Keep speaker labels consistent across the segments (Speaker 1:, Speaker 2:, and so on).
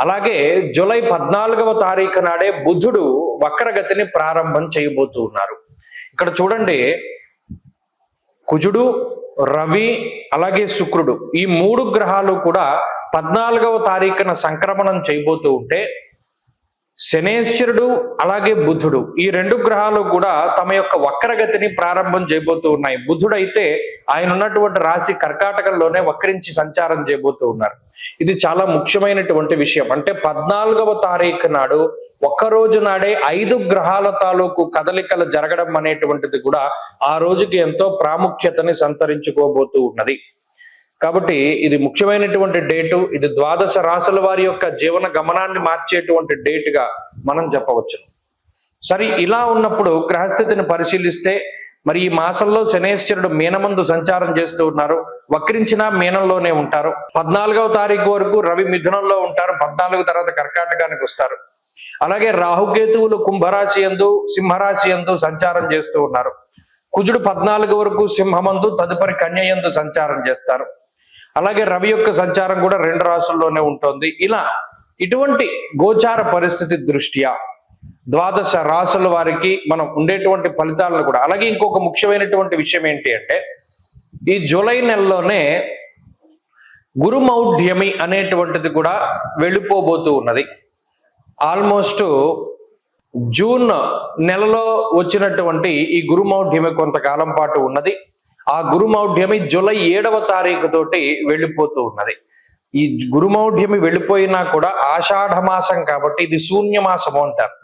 Speaker 1: అలాగే జూలై పద్నాలుగవ తారీఖు నాడే బుధుడు వక్రగతిని ప్రారంభం చేయబోతూ ఉన్నారు. ఇక్కడ చూడండి కుజుడు రవి అలాగే శుక్రుడు ఈ మూడు గ్రహాలు కూడా పద్నాలుగవ తారీఖున సంక్రమణం చేయబోతూ ఉంటే శనేశ్వరుడు అలాగే బుధుడు. ఈ రెండు గ్రహాలు కూడా తమ యొక్క వక్రగతిని ప్రారంభం చేయబోతూ ఉన్నాయి. బుధుడు అయితే ఆయన ఉన్నటువంటి రాశి కర్కాటకంలోనే వక్రించి సంచారం చేయబోతూ ఉన్నారు. ఇది చాలా ముఖ్యమైనటువంటి విషయం. అంటే పద్నాలుగవ తారీఖు నాడు ఒక్క రోజు నాడే ఐదు గ్రహాల తాలూకు కదలికలు జరగడం అనేటువంటిది కూడా ఆ రోజుకి ఎంతో ప్రాముఖ్యతని సంతరించుకోబోతూ ఉన్నది. కాబట్టి ఇది ముఖ్యమైనటువంటి డేటు ఇది ద్వాదశ రాసుల వారి యొక్క జీవన గమనాన్ని మార్చేటువంటి డేటుగా మనం చెప్పవచ్చు. సరే ఇలా ఉన్నప్పుడు గ్రహస్థితిని పరిశీలిస్తే మరి ఈ మాసంలో శనేశ్వరుడు మీనమందు సంచారం చేస్తూ ఉన్నారు. వక్రించిన మీనంలోనే ఉంటారు. పద్నాలుగవ తారీఖు వరకు రవి మిథునంలో ఉంటారు. పద్నాలుగు తర్వాత కర్కాటకానికి వస్తారు. అలాగే రాహుకేతువులు కుంభరాశి ఎందు సింహరాశి ఎందు సంచారం చేస్తూ ఉన్నారు. కుజుడు పద్నాలుగు వరకు సింహమందు తదుపరి కన్య ఎందు సంచారం చేస్తారు. అలాగే రవి యొక్క సంచారం కూడా రెండు రాసుల్లోనే ఉంటుంది. ఇలా ఇటువంటి గోచార పరిస్థితి దృష్ట్యా ద్వాదశ రాసుల వారికి మనం ఉండేటువంటి ఫలితాలను కూడా అలాగే ఇంకొక ముఖ్యమైనటువంటి విషయం ఏంటి అంటే ఈ జూలై నెలలోనే గురుమౌఢ్యమి అనేటువంటిది కూడా వెళ్ళిపోబోతూ ఉన్నది. ఆల్మోస్ట్ జూన్ నెలలో వచ్చినటువంటి ఈ గురుమౌఢ్యమి కొంతకాలం పాటు ఉన్నది. ఆ గురుమౌఢ్యమి జూలై ఏడవ తారీఖు తోటి వెళ్ళిపోతూ ఉన్నది. ఈ గురుమౌఢ్యమి వెళ్ళిపోయినా కూడా ఆషాఢ మాసం కాబట్టి ఇది శూన్య మాసము అంటారు.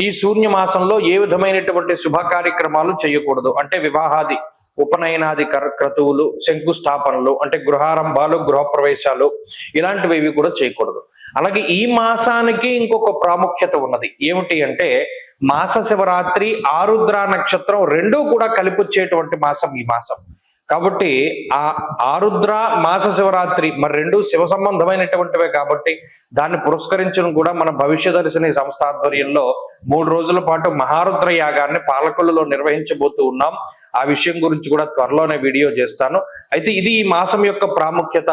Speaker 1: ఈ శూన్య మాసంలో ఏ విధమైనటువంటి శుభ కార్యక్రమాలు చేయకూడదు. అంటే వివాహాది ఉపనయనాది క్రతువులు శంకుస్థాపనలు అంటే గృహారంభాలు గృహప్రవేశాలు ఇలాంటివి ఇవి కూడా చేయకూడదు. అలాగే ఈ మాసానికి ఇంకొక ప్రాముఖ్యత ఉన్నది. ఏమిటి అంటే మాస శివరాత్రి ఆరుద్ర నక్షత్రం రెండూ కూడా కలిపొచ్చేటువంటి మాసం ఈ మాసం. కాబట్టి ఆ ఆరుద్ర మాస శివరాత్రి మరి రెండు శివ సంబంధమైనటువంటివే కాబట్టి దాన్ని పురస్కరించడం కూడా మన భవిష్య దర్శిని సంస్థ ఆధ్వర్యంలో మూడు రోజుల పాటు మహారుద్ర యాగాన్ని పాలకొల్లులో నిర్వహించబోతూ ఉన్నాం. ఆ విషయం గురించి కూడా త్వరలోనే వీడియో చేస్తాను. అయితే ఇది ఈ మాసం యొక్క ప్రాముఖ్యత.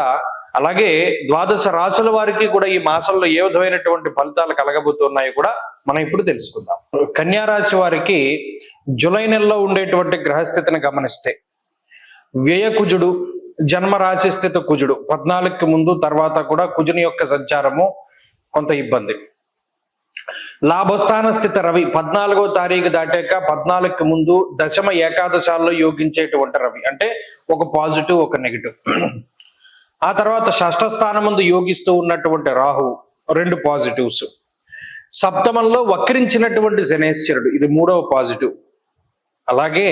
Speaker 1: అలాగే ద్వాదశ రాసుల వారికి కూడా ఈ మాసంలో ఏ విధమైనటువంటి ఫలితాలు కలగబోతున్నాయో కూడా మనం ఇప్పుడు తెలుసుకుందాం. కన్యా రాశి వారికి జూలై నెలలో ఉండేటువంటి గ్రహస్థితిని గమనిస్తే వ్యయ కుజుడు జన్మ రాశి స్థితి కుజుడు. పద్నాలుగుకి ముందు తర్వాత కూడా కుజుని యొక్క సంచారము కొంత ఇబ్బంది. లాభస్థాన స్థితి రవి పద్నాలుగో తారీఖు దాటాక పద్నాలుగుకి ముందు దశమ ఏకాదశాల్లో యోగించేటువంటి రవి. అంటే ఒక పాజిటివ్ ఒక నెగిటివ్. ఆ తర్వాత షష్ఠస్థానం ముందు యోగిస్తూ ఉన్నటువంటి రాహు రెండు పాజిటివ్స్. సప్తమంలో వక్రించినటువంటి శనేశ్వరుడు. ఇది మూడవ పాజిటివ్. అలాగే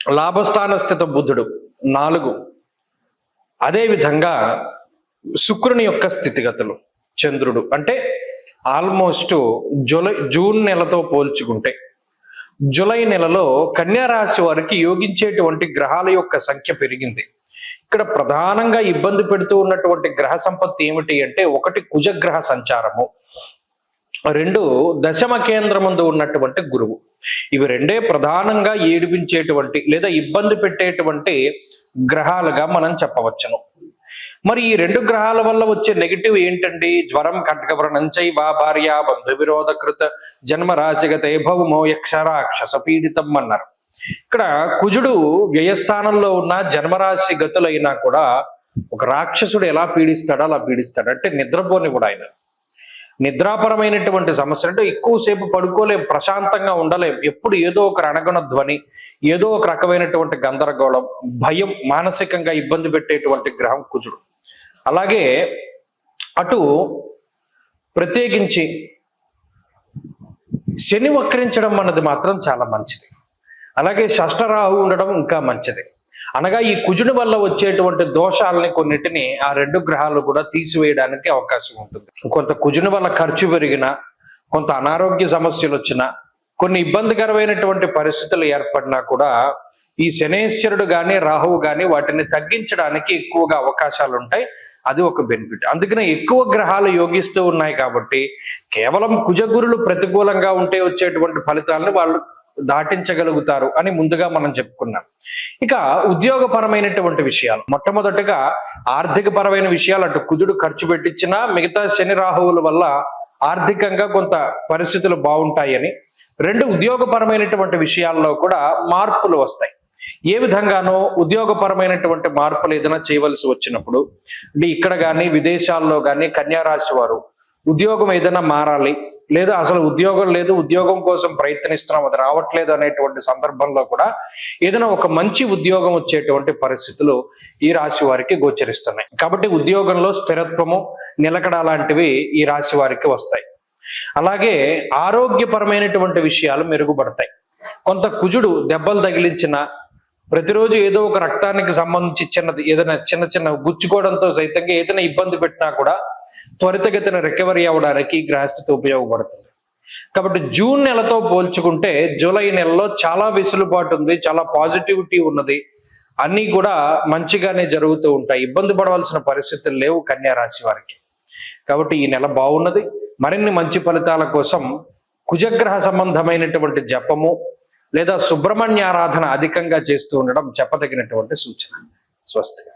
Speaker 1: లాభస్థాన స్థిత బుద్ధుడు. నాలుగు. అదే విధంగా శుక్రుని యొక్క స్థితిగతులు. చంద్రుడు అంటే ఆల్మోస్ట్ జూలై జూన్ నెలతో పోల్చుకుంటే. జూలై నెలలో కన్యారాశి వారికి యోగించేటువంటి గ్రహాల యొక్క సంఖ్య పెరిగింది. ఇక్కడ ప్రధానంగా ఇబ్బంది పెడుతూ ఉన్నటువంటి గ్రహ సంపత్తి ఏమిటి అంటే ఒకటి కుజగ్రహ సంచారము. రెండు దశమ కేంద్రముందు ఉన్నటువంటి గురువు. ఇవి రెండే ప్రధానంగా ఏడిపించేటువంటి లేదా ఇబ్బంది పెట్టేటువంటి గ్రహాలుగా మనం చెప్పవచ్చును. మరి ఈ రెండు గ్రహాల వల్ల వచ్చే నెగిటివ్ ఏంటండి? జ్వరం కటకవ్రణం వా భార్య బంధు విరోధ కృత జన్మరాశిగతే భౌమో యక్షరాక్షస పీడితం అన్నారు. ఇక్కడ కుజుడు వ్యయస్థానంలో ఉన్న జన్మరాశి గతులైనా కూడా ఒక రాక్షసుడు ఎలా పీడిస్తాడో అలా పీడిస్తాడు. అంటే నిద్రపోని కూడా ఆయన. నిద్రాపరమైనటువంటి సమస్యలు అంటే ఎక్కువసేపు పడుకోలేం ప్రశాంతంగా ఉండలేం. ఎప్పుడు ఏదో ఒక రణగణ ధ్వని ఏదో ఒక రకమైనటువంటి గందరగోళం భయం మానసికంగా ఇబ్బంది పెట్టేటువంటి గ్రహం కుజుడు. అలాగే అటు ప్రత్యేకించి శని వక్రించడం అన్నది మాత్రం చాలా మంచిది. అలాగే షష్టరాహు ఉండడం ఇంకా మంచిది. అనగా ఈ కుజుని వల్ల వచ్చేటువంటి దోషాలని కొన్నిటిని ఆ రెండు గ్రహాలు కూడా తీసివేయడానికి అవకాశం ఉంటుంది. కొంత కుజుని వల్ల ఖర్చు పెరిగినా కొంత అనారోగ్య సమస్యలు వచ్చినా కొన్ని ఇబ్బందికరమైనటువంటి పరిస్థితులు ఏర్పడినా కూడా ఈ శనేశ్వరుడు కానీ రాహువు కానీ వాటిని తగ్గించడానికి ఎక్కువగా అవకాశాలు ఉంటాయి. అది ఒక బెనిఫిట్. అందుకనే ఎక్కువ గ్రహాలు యోగిస్తూ ఉన్నాయి కాబట్టి కేవలం కుజగురులు ప్రతికూలంగా ఉంటే వచ్చేటువంటి ఫలితాలను వాళ్ళు దాటించగలుగుతారు అని ముందుగా మనం చెప్పుకున్నాం. ఇక ఉద్యోగపరమైనటువంటి విషయాలు. మొట్టమొదటిగా ఆర్థిక పరమైన విషయాలు అటు కుజుడు ఖర్చు పెట్టించినా మిగతా శని రాహువుల వల్ల ఆర్థికంగా కొంత పరిస్థితులు బాగుంటాయని రెండు ఉద్యోగపరమైనటువంటి విషయాల్లో కూడా మార్పులు వస్తాయి. ఏ విధంగానో ఉద్యోగపరమైనటువంటి మార్పులు ఏదైనా చేయవలసి వచ్చినప్పుడు ఇక్కడ కానీ విదేశాల్లో కానీ కన్యారాశి వారు ఉద్యోగం ఏదైనా మారాలి లేదా అసలు ఉద్యోగం లేదు ఉద్యోగం కోసం ప్రయత్నిస్తున్నాం అది రావట్లేదు అనేటువంటి సందర్భంలో కూడా ఏదైనా ఒక మంచి ఉద్యోగం వచ్చేటువంటి పరిస్థితులు ఈ రాశి వారికి గోచరిస్తున్నాయి. కాబట్టి ఉద్యోగంలో స్థిరత్వము నిలకడ లాంటివి ఈ రాశి వారికి వస్తాయి. అలాగే ఆరోగ్యపరమైనటువంటి విషయాలు మెరుగుపడతాయి. కొంత కుజుడు దెబ్బలు తగిలించిన ప్రతిరోజు ఏదో ఒక రక్తానికి సంబంధించి చిన్నది ఏదైనా చిన్న చిన్న గుచ్చుకోవడంతో సైతంగా ఏదైనా ఇబ్బంది పెట్టినా కూడా త్వరితగతిన రికవరీ అవ్వడానికి గ్రహస్థితి ఉపయోగపడుతుంది. కాబట్టి జూన్ నెలతో పోల్చుకుంటే జూలై నెలలో చాలా వెసులుబాటు ఉంది చాలా పాజిటివిటీ ఉన్నది. అన్నీ కూడా మంచిగానే జరుగుతూ ఉంటాయి. ఇబ్బంది పడవలసిన పరిస్థితులు లేవు కన్యా రాశి వారికి. కాబట్టి ఈ నెల బాగున్నది. మరిన్ని మంచి ఫలితాల కోసం కుజగ్రహ సంబంధమైనటువంటి జపము లేదా సుబ్రహ్మణ్య ఆరాధన అధికంగా చేస్తూ ఉండడం చెప్పదగినటువంటి సూచన. స్వస్తిగా.